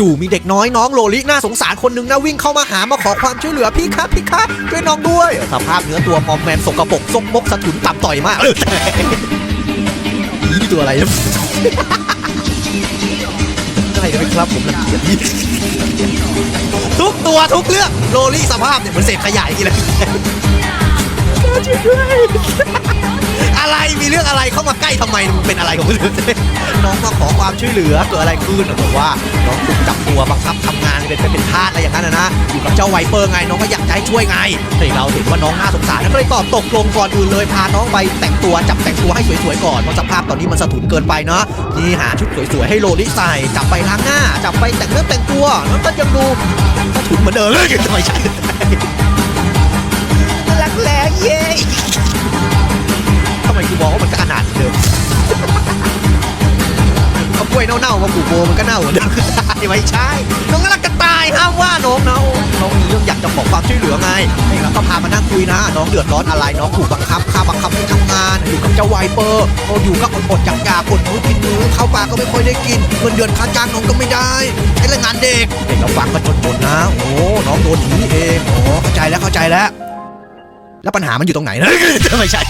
จู่ๆมีเด็กน้อยน้องโลลิน่าสงสารคนหนึ่งนะวิ่งเข้ามาหามาขอความช่วยเหลือพี่ครับพี่ครับช่วยน้องด้วย สภาพเนื้อตัวมอมแมมสกปรกซกมกสะทุนต่ำต่อยมากเออนี่ตัวอะไรนะได้ไหมครับผมรังเกียจนี่ทุกตัวทุกเรื่องโลลิสภาพเนี่ยเหมือนเศษขยะอย่างนี้เลยช่วยด้วย มีเรื่องอะไรเข้ามาใกล้ทำไมมันเป็นอะไรของมึงน้องมาขอความช่วยเหลือเกิดอะไรขึ้นบอกว่าน้องถูกจับตัวบังคับทำงานเป็นเป็นทาสอะไรอย่างนั้นนะนะอยู่กับเจ้าไวเปอร์ไงน้องก็อยากจะให้ช่วยไงแต่เราเห็นว่าน้องน่าสงสารก็เลยตอบตกลงก่อนอื่นเลยพาน้องไปแต่งตัวจับแต่งตัวให้สวยๆก่อนเพราะสภาพตอนนี้มันสะทุนเกินไปเนาะนี่หาชุดสวยๆให้โลลิใส่จับไปล้างหน้าจับไปแต่งเนื้อแต่งตัวแล้วก็ยังดูสะทุนเหมือนเดิมเลยไม่ใช่ วยเน่าๆมาปลูกโบมันก็เน่าเหมือนเดิมไม่ใช่น้องรักกระต่ายห้ามว่าน้องนะน้องมีเรื่องอยากจะขอความช่วยเหลือไงนี่เราก็พามานั่งคุยนะ น้องเดือดร้อนอะไรน้องถูกบังคับค่าบังคับให้ทำงาน อยู่กับเจ้าไวเปอร์โออยู่ก็อดๆอยากๆอดมื้อกินมื้อข้าวปลาก็ไม่ค่อยได้กินเงินเดือนค่าจ้างน้องก็ไม่ได้ไอ้แรงงานเด็กเด็กเราฟังก็จนๆนะโอ้น้องโดนอย่างนี้เองโอ้เข้าใจแล้วเข้าใจแล้ว แล้วปัญหามันอยู่ตรงไหนนะไม่ใช่